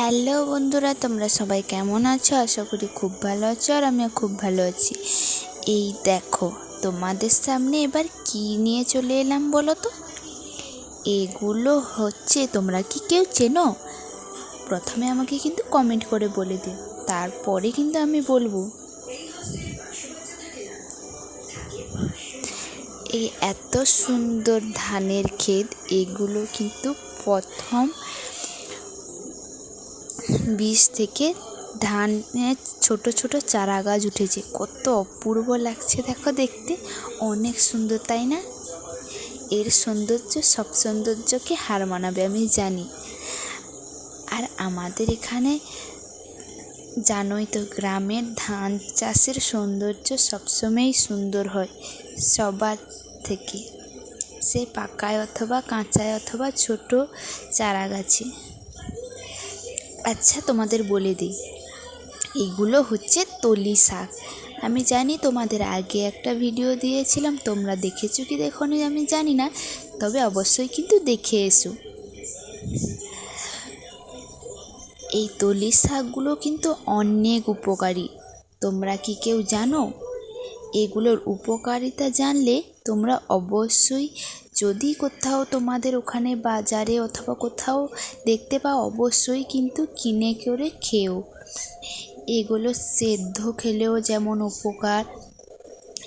Hello বন্ধুরা, তোমরা সবাই কেমন আছো? আশা করি খুব ভালো আছো আর আমিও খুব ভালো আছি। এই দেখো, তোমাদের সামনে এবার কি নিয়ে চলে এলাম বলো তো? এগুলো হচ্ছে, তোমরা কি কেউ চেনো? প্রথমে আমাকে কিন্তু কমেন্ট করে বলে দিও, তারপরে কিন্তু আমি বলব। এই এত সুন্দর ধানের ক্ষেত, এগুলো কিন্তু প্রথম বীজ থেকে ধানের ছোট ছোট চারা গাছ উঠেছে। কত অপূর্ব লাগছে দেখো দেখতে। অনেক সুন্দর, তাই না? এর সৌন্দর্য, সব সৌন্দর্যকে হার মানাবে, আমি জানি। আর আমাদের এখানে জানোই তো, গ্রামের ধান চাষের সৌন্দর্য সবসময়ই সুন্দর হয় সবার থেকে। সে পাকায় অথবা কাঁচায় অথবা ছোট চারা গাছে। আচ্ছা তোমাদের বলে দিই। এগুলো হচ্ছে তলি শাক। আমি জানি তোমাদের আগে একটা ভিডিও দিয়েছিলাম, তোমরা দেখেছ কি দেখোনি আমি জানি না, তবে অবশ্যই কিন্তু দেখে এসো। এই তলি শাকগুলো কিন্তু অনেক উপকারী। তোমরা কি কেউ জানো? এগুলোর উপকারিতা জানলে তোমরা অবশ্যই যদি কোথাও তোমাদের ওখানে বাজারে অথবা কোথাও দেখতে পাও, অবশ্যই কিন্তু কিনে করে খেও। এগুলো সেদ্ধ খেলেও যেমন উপকার।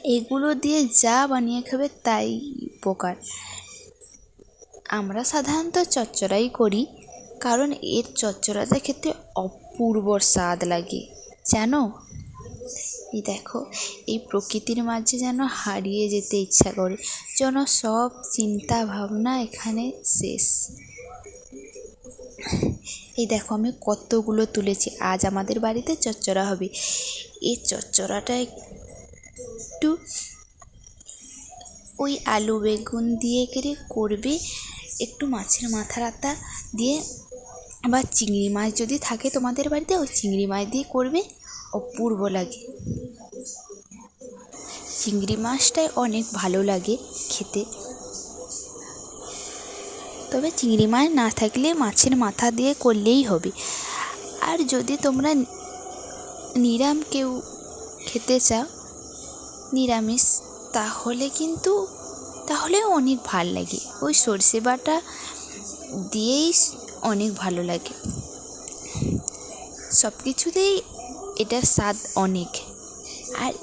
এগুলো দিয়ে যা বানিয়ে খাবে তাই উপকার। আমরা সাধারণত চচ্চড়াই করি, কারণ এর চচ্চড়াটা খেতে অপূর্ব স্বাদ লাগে। জানো? এই দেখো, এই প্রকৃতির মাঝে যেন হারিয়ে যেতে ইচ্ছা করে। যেন সব চিন্তা ভাবনা এখানে শেষ। এই দেখো, আমি কতগুলো তুলেছি। আজ আমাদের বাড়িতে চচ্চড়া হবে। এই চচ্চড়াটা একটু ওই আলু বেগুন দিয়ে করে করবে। একটু মাছের মাথা রাতা দিয়ে, বা চিংড়ি মাছ যদি থাকে তোমাদের বাড়িতে, ওই চিংড়ি মাছ দিয়ে করবে। অপূর্ব লাগে। চিংড়ি মাছটাই অনেক ভালো লাগে খেতে। তবে চিংড়ি মাছ না থাকলে মাছের মাথা দিয়ে করলেই হবে। আর যদি তোমরা নিরাম কেউ খেতে চাও, নিরামিষ, তাহলে কিন্তু তাহলেও অনেক ভালো লাগে। ওই সর্ষে বাটা দিয়েই অনেক ভালো লাগে। সব কিছুতেই এটার স্বাদ অনেক। আর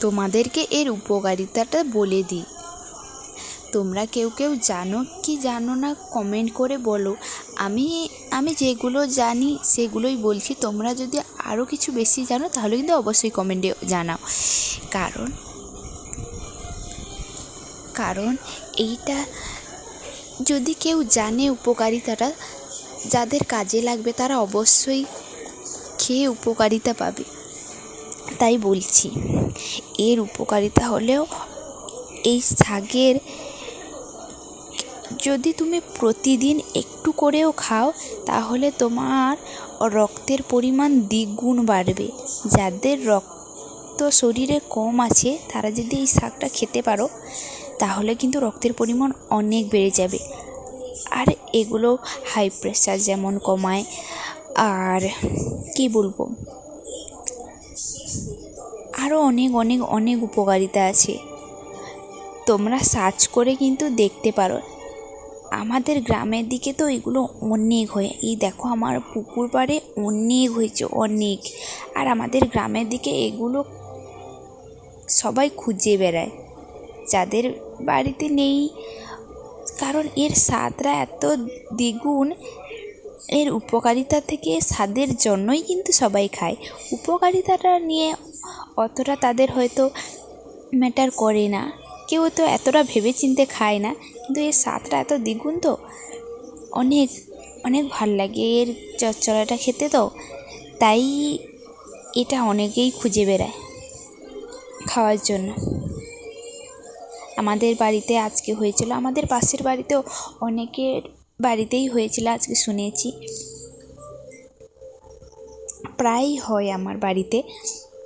তোমাদেরকে এর উপকারিতাটা বলে দিই। তোমরা কেউ কেউ জানো কি জানো না কমেন্ট করে বলো। আমি আমি যেগুলো জানি সেগুলোই বলছি। তোমরা যদি আরও কিছু বেশি জানো তাহলে কিন্তু অবশ্যই কমেন্টে জানাও। কারণ কারণ এইটা যদি কেউ জানে উপকারিতাটা, যাদের কাজে লাগবে তারা অবশ্যই খেয়ে উপকারিতা পাবে। তাই বলছি, এর উপকারিতা হলেও এই শাকের যদি তুমি প্রতিদিন একটু করেও খাও, তাহলে তোমার রক্তের পরিমাণ দ্বিগুণ বাড়বে। যাদের রক্ত শরীরে কম আছে, তারা যদি এই শাকটা খেতে পারো, তাহলে কিন্তু রক্তের পরিমাণ অনেক বেড়ে যাবে। আর এগুলো হাই প্রেশার যেমন কমায় আর কি বলব? আরও অনেক অনেক অনেক উপকারিতা আছে। তোমরা সার্চ করে কিন্তু দেখতে পারো। আমাদের গ্রামের দিকে তো এগুলো অনেক হয়। এই দেখো আমার পুকুর পাড়ে অনেক হয়েছে, অনেক। আর আমাদের গ্রামের দিকে এগুলো সবাই খুঁজে বেড়ায়। যাদের বাড়িতে নেই, কারণ এর স্বাদটা এত দ্বিগুণ এর উপকারিতা থেকে স্বাদের জন্যই কিন্তু সবাই খায়। উপকারিতাটা নিয়ে অতটা তাদের হয়তো ম্যাটার করে না। কেউ তো এতটা ভেবে চিনতে খায় না। কিন্তু এর স্বাদটা এত দ্বিগুণ তো, অনেক অনেক ভালো লাগে। এর চচ্চড়াটা খেতে তো, তাই এটা অনেকেই খুঁজে বেড়ায় খাওয়ার জন্য। আমাদের বাড়িতে আজকে হয়েছিল, আমাদের পাশের বাড়িতেও অনেকের বাড়িতেই হয়েছিল, আজকে শুনেছি। প্রায়ই হয় আমার বাড়িতে।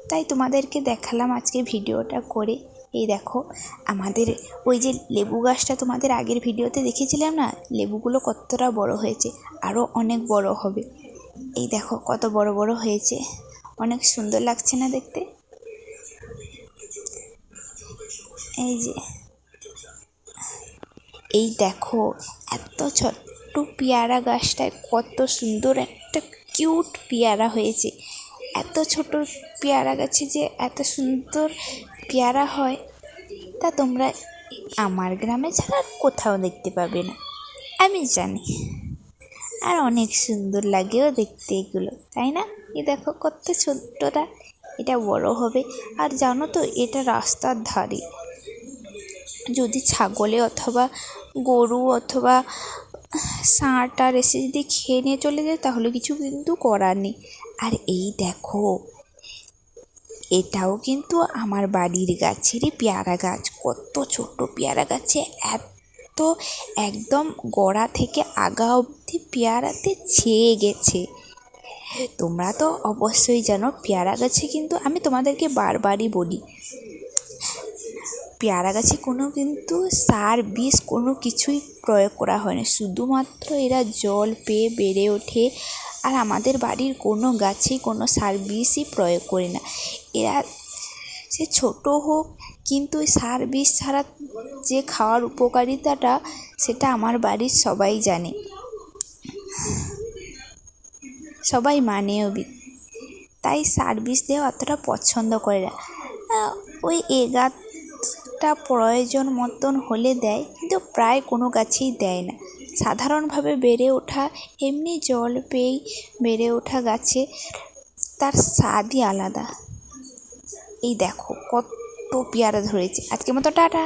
তাই তোমাদেরকে দেখালাম আজকে ভিডিওটা করে। এই দেখো, আমাদের ওই যে লেবু গাছটা তোমাদের আগের ভিডিওতে দেখেছিলাম না? লেবুগুলো কতটা বড় হয়েছে, আরও অনেক বড় হবে। এই দেখো, কত বড় বড় হয়েছে। অনেক সুন্দর লাগছে না দেখতে? এই যে, এই দেখো, এত ছোট্ট পেয়ারা গাছটায় কত সুন্দর একটা কিউট পেয়ারা হয়েছে। এত ছোট পেয়ারা গাছে যে এত সুন্দর পেয়ারা হয়, তা তোমরা আমার গ্রামে ছাড়া আর কোথাও দেখতে পাবে না। আমি জানি। আর অনেক সুন্দর লাগেও দেখতে এগুলো, তাই না? এ দেখো কত ছোট্টটা, এটা বড় হবে। আর জানো তো, এটা রাস্তার ধারে। যদি ছাগলে অথবা গরু অথবা ষাঁড় এসে যদি খেয়ে নিয়ে চলে যায়, তাহলে কিছু কিন্তু করার নেই। আর এই দেখো, এটাও কিন্তু আমার বাড়ির গাছেরই পেয়ারা গাছ। কত ছোট পেয়ারা গাছে এত একদম গোড়া থেকে আগা অবধি পেয়ারাতে ছেয়ে গেছে। তোমরা তো অবশ্যই জানো, পেয়ারা গাছে কিন্তু আমি তোমাদেরকে বারবারই বলি পেয়ারা গাছে কোনো কিন্তু সার বিষ কোনো কিছুই প্রয়োগ করা হয় না। শুধুমাত্র এরা জল পেয়ে বেড়ে ওঠে আর আমাদের বাড়ির কোনো গাছেই কোনো সার বিষই প্রয়োগ করি না। এরা সে ছোটো হোক, কিন্তু সার বিষ ছাড়া যে খাওয়ার উপকারিতাটা সেটা আমার বাড়ির সবাই জানে। সবাই মানেও তাই সার বিষ দেওয়া অতটা পছন্দ করে না। ওই এগারটা প্রয়োজন মতন হলে দেয়, কিন্তু প্রায় কোনো গাছেই দেয় না। সাধারণভাবে বেড়ে ওঠা, এমনি জল পেয়েই বেড়ে ওঠা গাছে তার স্বাদই আলাদা। এই দেখো, কত পেয়ারা ধরেছে। আজকের মতো টাটা।